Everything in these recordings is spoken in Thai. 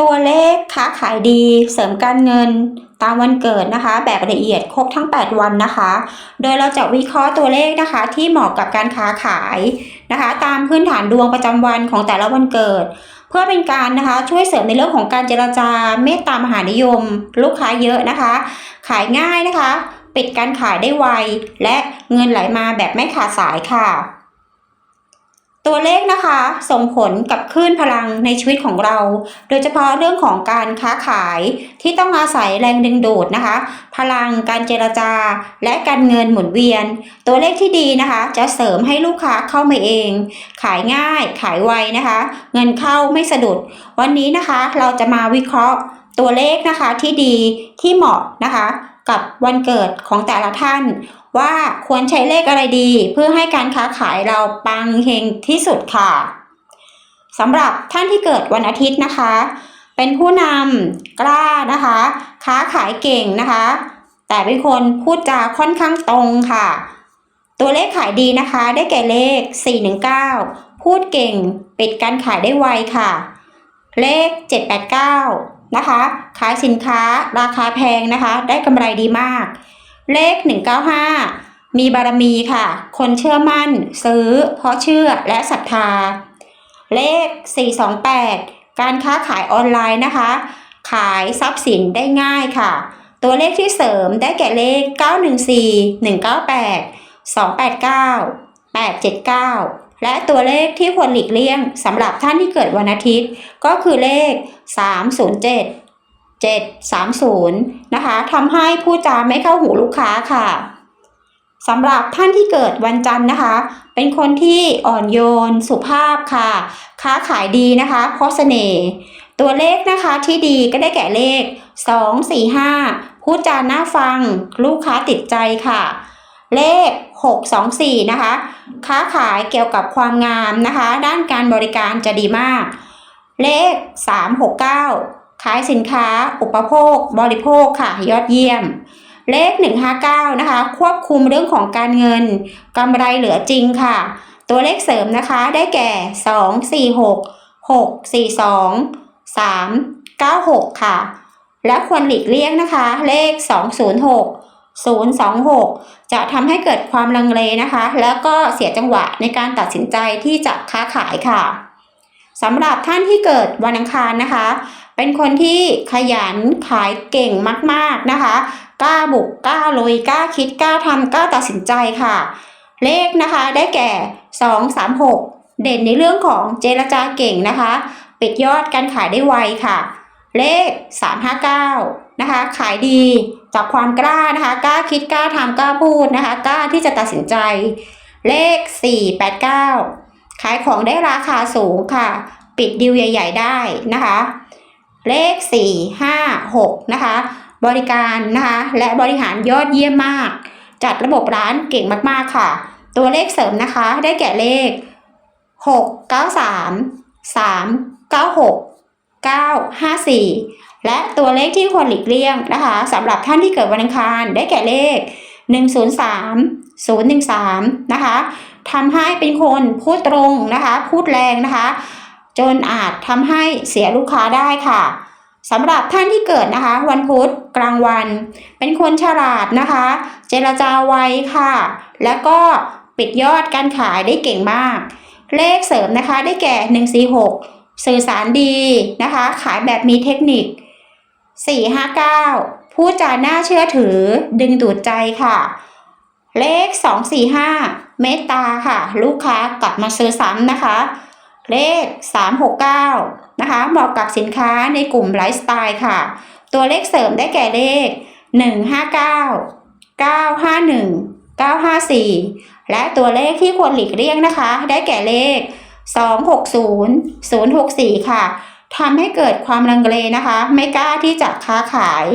ตัวเลขค้าขายดีเสริมการเงินตามวันเกิดนะคะ แบบละเอียดครบทั้ง 8 วันนะคะ โดยเราจะวิเคราะห์ตัวเลขนะคะ ที่เหมาะกับการค้าขายนะคะ ตามพื้นฐานดวงประจำวันของแต่ละวันเกิด เพื่อเป็นการนะคะช่วยเสริมในเรื่องของการเจรจาเมตตามหานิยม ลูกค้าเยอะนะคะ ขายง่ายนะคะ ปิดการขายได้ไว และเงินไหลมาแบบไม่ขาดสายค่ะ ตัวเลขนะคะส่งผลกับคลื่นพลังในชีวิตของเรา โดยเฉพาะเรื่องของการค้าขายที่ต้องอาศัยแรงดึงดูดนะคะ พลังการเจรจา และการเงินหมุนเวียน ตัวเลขที่ดีนะคะ จะเสริมให้ลูกค้าเข้ามาเอง ขายง่าย ขายไวนะคะ เงินเข้าไม่สะดุด วันนี้นะคะเราจะมาวิเคราะห์ตัวเลขนะคะที่ดีที่เหมาะนะคะ กับวันเกิดของแต่ละท่าน ว่าควรใช้เลขอะไรดี เพื่อให้การค้าขายเราปังเฮงที่สุดค่ะสำหรับท่านที่เกิดวันอาทิตย์นะคะ เป็นผู้นำกล้านะคะ ค้าขายเก่งนะคะ แต่เป็นคนพูดจาค่อนข้างตรงค่ะ ตัวเลขขายดีนะคะ ได้แก่เลข 419 พูดเก่งปิดการขายได้ไวค่ะ เลข 789 นะคะ ขายสินค้าราคาแพงนะคะ ได้กำไรดีมาก เลข 195 มีบารมีค่ะ คนเชื่อมั่น ซื้อ เพราะเชื่อและศรัทธา เลข 428 การค้าขายออนไลน์นะคะ ขายทรัพย์สินได้ง่ายค่ะ ตัวเลขที่เสริมได้แก่เลข 914 198 289 879 และตัวเลขที่ควรหลีกเลี่ยงสำหรับท่านที่เกิดวันอาทิตย์ ก็คือเลข 307 730 นะคะทำให้ผู้จาไม่เข้าหูลูกค้าค่ะสำหรับท่านที่เกิดวันจันทร์นะคะ เป็นคนที่อ่อนโยนสุภาพค่ะ ค้าขายดีนะคะ เพราะเสน่ห์ตัวเลขนะคะที่ดีก็ได้แก่เลข 2 4 5พูดจาน่าฟัง ลูกค้าติดใจค่ะ เลข 6 2 4 นะคะ ค้าขายเกี่ยวกับความงามนะคะ ด้านการบริการจะดีมาก เลข 3 6 9 ขายสินค้าอุปโภค บริโภคค่ะยอดเยี่ยม เลข 159 นะคะ ควบคุมเรื่องของการเงินกำไรเหลือจริงค่ะ ตัวเลขเสริมนะคะได้แก่ 2 4 6 6 4 2 3 9 6 ค่ะ และควรหลีกเลี่ยงนะคะ เลข 206 026 จะทำให้เกิดความลังเลนะคะ แล้วก็เสียจังหวะในการตัดสินใจที่จะค้าขายค่ะสำหรับท่านที่เกิดวันอังคารนะคะ เป็นคนที่ขยันขายเก่งมากๆนะคะ กล้าบุกกล้าลุยกล้าคิดกล้าทำกล้าตัดสินใจค่ะ เลขนะคะได้แก่ 2 3 6 เด่นในเรื่องของเจรจาเก่งนะคะ ปิดยอดการขายได้ไวค่ะ เลข 359 นะคะ ขายดีจากความกล้านะคะ กล้าคิดกล้าทำกล้าพูดนะคะ กล้าที่จะตัดสินใจ เลข 489 ขายของได้ราคาสูงค่ะ ปิดดิวใหญ่ ๆ ได้นะคะ เลข 4 5 6 นะคะ บริการนะคะ และบริหารยอดเยี่ยมมาก จัดระบบร้านเก่งมากๆค่ะ ตัวเลขเสริมนะคะ ได้แก่เลข 6 9 3 3 9 6 9 5 4 และตัวเลขที่ควรหลีกเลี่ยงนะคะสำหรับท่านที่เกิดวันอังคารได้แก่เลข 103 013 นะคะทำให้เป็นคนพูดตรงนะคะ พูดแรงนะคะ จนอาจทำให้เสียลูกค้าได้ค่ะสำหรับท่านที่เกิดนะคะ วันพุธกลางวัน เป็นคนฉลาดนะคะ เจรจาไวค่ะ แล้วก็ปิดยอดการขายได้เก่งมาก เลขเสริมนะคะได้แก่ 146 สื่อสารดีนะคะ ขายแบบมีเทคนิค 459พูดจาน่าเชื่อถือดึงดูดใจค่ะ เลข 245 เมตตาค่ะ ลูกค้ากลับมาซื้อซ้ำนะคะ เลข 369 นะคะ เหมาะกับสินค้าในกลุ่มไลฟ์สไตล์ค่ะ ตัวเลขเสริมได้แก่เลข 159 951 954 และตัวเลขที่ควรหลีกเลี่ยงนะคะ ได้แก่เลข 260 064 ค่ะทำให้เกิดความลังเลนะคะ ไม่กล้าที่จะค้าขาย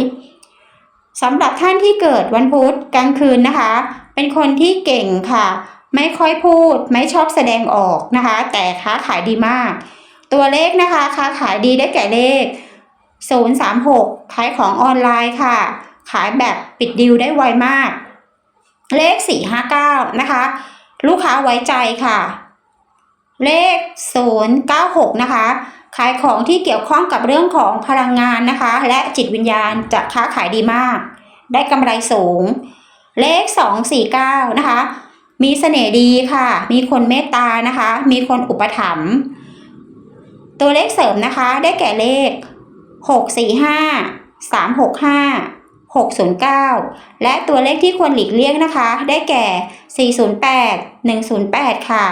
สำหรับท่านที่เกิดวันพุธกลางคืนนะคะ เป็นคนที่เก่งค่ะ ไม่ค่อยพูด ไม่ชอบแสดงออกนะคะ แต่ค้าขายดีมาก ตัวเลขนะคะ ค้าขายดีได้แก่เลข 036 ขายของออนไลน์ค่ะ ขายแบบปิดดิวได้ไวมาก เลข 459 นะคะ ลูกค้าไว้ใจค่ะ เลข 096 นะคะขายของที่เกี่ยวข้องกับเรื่องของพลังงานนะคะ และจิตวิญญาณจะค้าขายดีมาก ได้กำไรสูง เลข 249 นะคะ มีเสน่ห์ดีค่ะ มีคนเมตตานะคะ มีคนอุปถัมภ์ตัวเลขเสริมนะคะ ได้แก่เลข 645 365 609 และตัวเลขที่ควรหลีกเลี่ยงนะคะ ได้แก่ 408 108 ค่ะ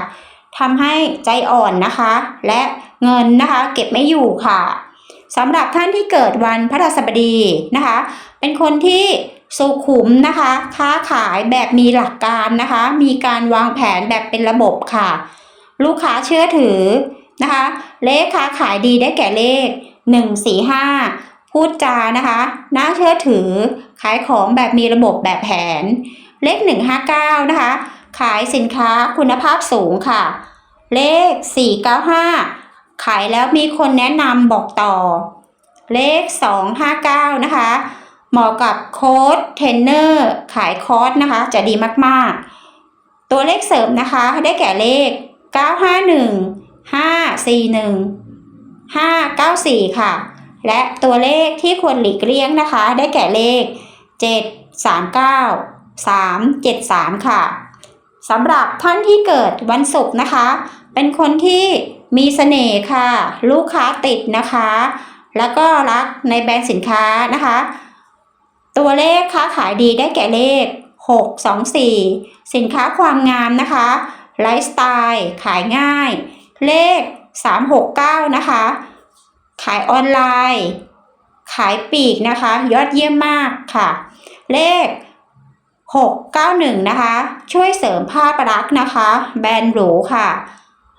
ทำให้ใจอ่อนนะคะ และเงินนะคะ เก็บไม่อยู่ค่ะสำหรับท่านที่เกิดวันพฤหัสบดีนะคะ เป็นคนที่ สุขุมนะคะ ค้าขายแบบมีหลักการนะคะ มีการวางแผนแบบเป็นระบบค่ะ ลูกค้าเชื่อถือนะคะ เลขค้าขายดีได้แก่เลข 145 พูดจานะคะ น่าเชื่อถือ ขายของแบบมีระบบแบบแผน เลข 159 นะคะ ขายสินค้าคุณภาพสูงค่ะ เลข 495 ขายแล้วมีคนแนะนำบอกต่อ เลข 259 นะคะ เหมาะกับโค้ดเทรนเนอร์ขายคอร์สนะคะ จะดีมากๆ ตัวเลขเสริมนะคะได้แก่เลข 951 541 594 ค่ะ และตัวเลขที่ควรหลีกเลี่ยงนะคะ ได้แก่เลข 739 373 ค่ะสำหรับท่านที่เกิดวันศุกร์นะคะ เป็นคนที่มีเสน่ห์ค่ะ ลูกค้าติดนะคะ แล้วก็รักในแบรนด์สินค้านะคะ ตัวเลขค้าขายดีได้แก่เลข 624 สินค้าความงามนะคะ ไลฟ์สไตล์ขายง่าย เลข 369 นะคะ ขายออนไลน์ ขายปีกนะคะ ยอดเยี่ยมมากค่ะ เลข 691 นะคะ ช่วยเสริมภาพลักษณ์นะคะ แบรนด์หรูค่ะ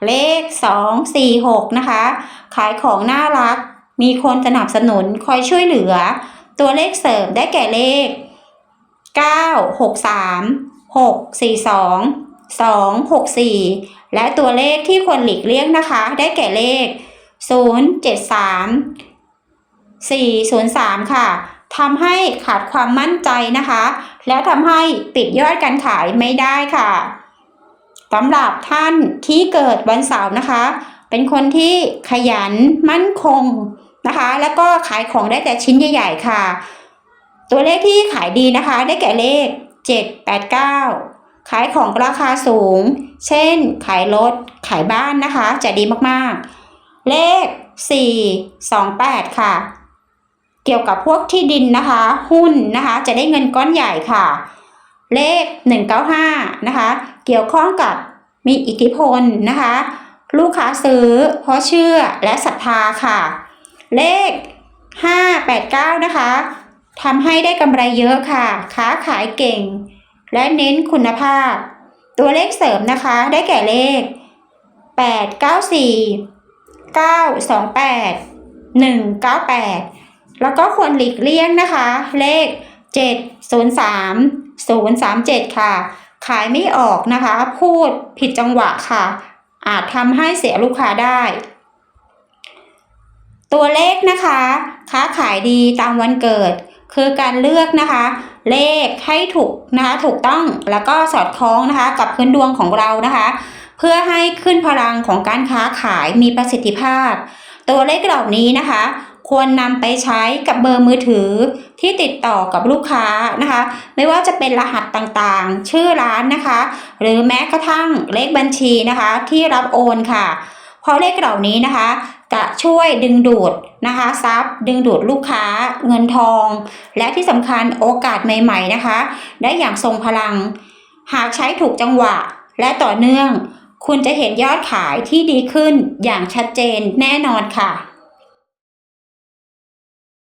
เลข 246 นะคะ ขายของน่ารัก มีคนสนับสนุนคอยช่วยเหลือ ตัวเลขเสริมได้แก่เลข 963 642 264 และตัวเลขที่ควรหลีกเลี่ยงนะคะ ได้แก่เลข 073 403 ค่ะทำให้ขาดความมั่นใจนะคะ และทำให้ปิดยอดการขายไม่ได้ค่ะสำหรับท่านที่เกิดวันเสาร์นะคะ เป็นคนที่ขยันมั่นคง นะคะ แล้วก็ขายของได้แต่ชิ้นใหญ่ๆค่ะ ตัวเลขที่ขายดีนะคะ ได้แก่เลข 789 ขายของราคาสูง เช่น ขายรถ ขายบ้านนะคะ จะดีมากๆ เลข 428 ค่ะ เกี่ยวกับพวกที่ดินนะคะ หุ้นนะคะ จะได้เงินก้อนใหญ่ค่ะ เลข 195 นะคะ เกี่ยวข้องกับมีอิทธิพลนะคะ ลูกค้าซื้อเพราะเชื่อและศรัทธาค่ะ เลข 589 นะคะทำให้ได้กำไรเยอะค่ะ ค้าขายเก่ง และเน้นคุณภาพ ตัวเลขเสริมนะคะ ได้แก่เลข 894 928 198 แล้วก็ควรหลีกเลี่ยงนะคะ เลข 703 037 ค่ะ ขายไม่ออกนะคะ พูดผิดจังหวะค่ะ อาจทำให้เสียลูกค้าได้ ตัวเลขนะคะ ค้าขายดีตามวันเกิด คือการเลือกนะคะ เลขให้ถูกนะคะถูกต้องแล้วก็สอดคล้องนะคะกับพื้นดวงของเรานะคะ เพื่อให้ขึ้นพลังของการค้าขายมีประสิทธิภาพ ตัวเลขเหล่านี้นะคะ ควรนำไปใช้กับเบอร์มือถือที่ติดต่อกับลูกค้านะคะ ไม่ว่าจะเป็นรหัสต่างๆ ชื่อร้านนะคะ หรือแม้กระทั่งเลขบัญชีนะคะที่รับโอนค่ะ เพราะเลขเหล่านี้นะคะ จะช่วยดึงดูดนะคะทรัพย์ ดึงดูดลูกค้าเงินทอง และที่สำคัญโอกาสใหม่ๆนะคะ ได้อย่างทรงพลัง หากใช้ถูกจังหวะและต่อเนื่อง คุณจะเห็นยอดขายที่ดีขึ้นอย่างชัดเจนแน่นอนค่ะ